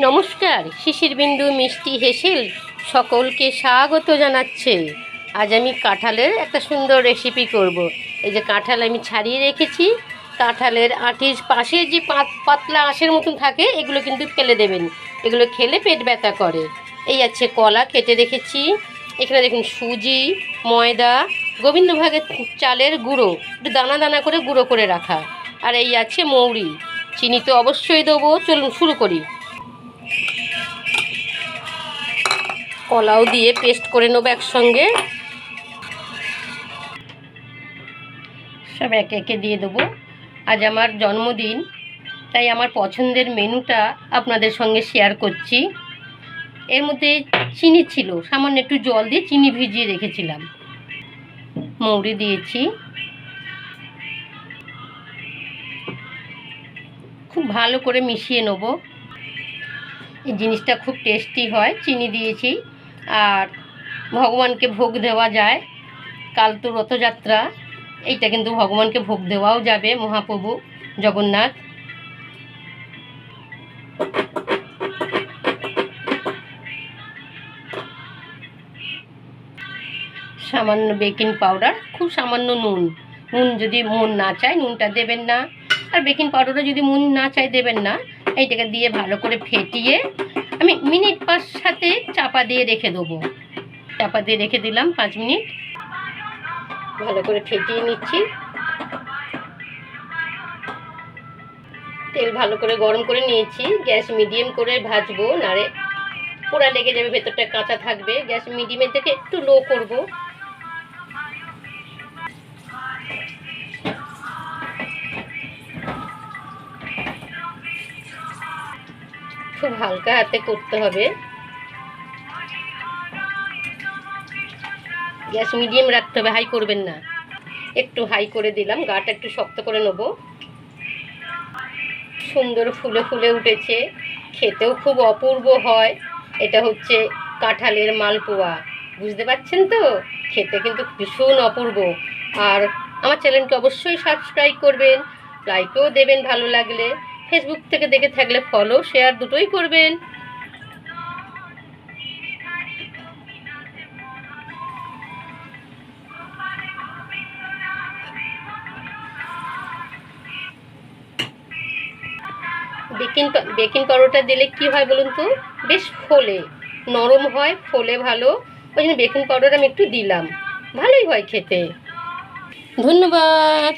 নমস্কার শিশির বিন্দু মিষ্টি হেসেল সকলকে স্বাগত জানাচ্ছে। আজ আমি কাঁঠালের একটা সুন্দর রেসিপি করব। এই যে কাঁঠাল আমি ছাড়িয়ে রেখেছি, কাঁঠালের আটির পাশে যে পাত- পাতলা আঁশের মতন থাকে, এগুলো কিন্তু ফেলে দেবেন। এগুলো খেলে পেট ব্যথা করে। এই আছে কলা, কেটে রেখেছি। এখানে দেখুন সুজি, ময়দা, গোবিন্দভাগের চালের গুঁড়ো, একটু দানা দানা করে গুঁড়ো করে রাখা। আর এই আছে মৌরি, চিনি তো অবশ্যই দেবো। চলুন শুরু করি। কলাও দিয়ে পেস্ট করে নেব একসঙ্গে। সব একে একে দিয়ে দেবো। আজ আমার জন্মদিন, তাই আমার পছন্দের মেনুটা আপনাদের সঙ্গে শেয়ার করছি। এর মধ্যে চিনি ছিল, সামান্য একটু জল দিয়ে চিনি ভিজিয়ে রেখেছিলাম। মৌরি দিয়েছি। খুব ভালো করে মিশিয়ে নেব। এই জিনিসটা খুব টেস্টি হয়, চিনি দিয়েছি। আর ভগবানকে ভোগ দেওয়া যায় কাল তো রথযাত্রা, এইটা কিন্তু ভগবানকে ভোগ দেওয়াও যাবে, মহাপ্রভু জগন্নাথ। সামান্য বেকিং পাউডার খুব সামান্য নুন। নুন যদি মন না চায়, নুনটা দেবেন না। আর বেকিং পাউডারও যদি মন না চায়, দেবেন না। এইটাকে দিয়ে ভালো করে ফেটিয়ে আমি মিনিট পাঁচ সাথে চাপা দিয়ে রেখে দেবো। চাপা দিয়ে রেখে দিলাম পাঁচ মিনিট। ভালো করে ফেটিয়ে নিচ্ছি। তেল ভালো করে গরম করে নিয়েছি। গ্যাস মিডিয়াম করে ভাজবো নারে পোড়া লেগে যাবে, ভেতরটা কাঁচা থাকবে। গ্যাস মিডিয়ামের থেকে একটু লো করব। খুব হালকা হাতে করতে হবে। গ্যাস মিডিয়াম রাখতে হবে, হাই করবেন না। একটু হাই করে দিলাম, গাটা একটু শক্ত করে নেব। সুন্দর ফুলে ফুলে উঠেছে, খেতেও খুব অপূর্ব হয়। এটা হচ্ছে কাঁঠালের মালপোয়া। বুঝতে পারছেন তো? খেতে কিন্তু ভীষণ অপূর্ব। আর আমার চ্যানেলকে অবশ্যই সাবস্ক্রাইব করবেন, লাইকও দেবেন ভালো লাগলে। ফেসবুক থেকে দেখে থাকলে ফলো শেয়ার দুটোই করবেন। বেকিং বেকিং পাউডারটা দিলে কি হয় বলুন তো? বেশ ফোলে, নরম হয়, ফোলে ভালো। ওই জন্য বেকিং পাউডার আমি একটু দিলাম। ভালোই হয় খেতে। ধন্যবাদ।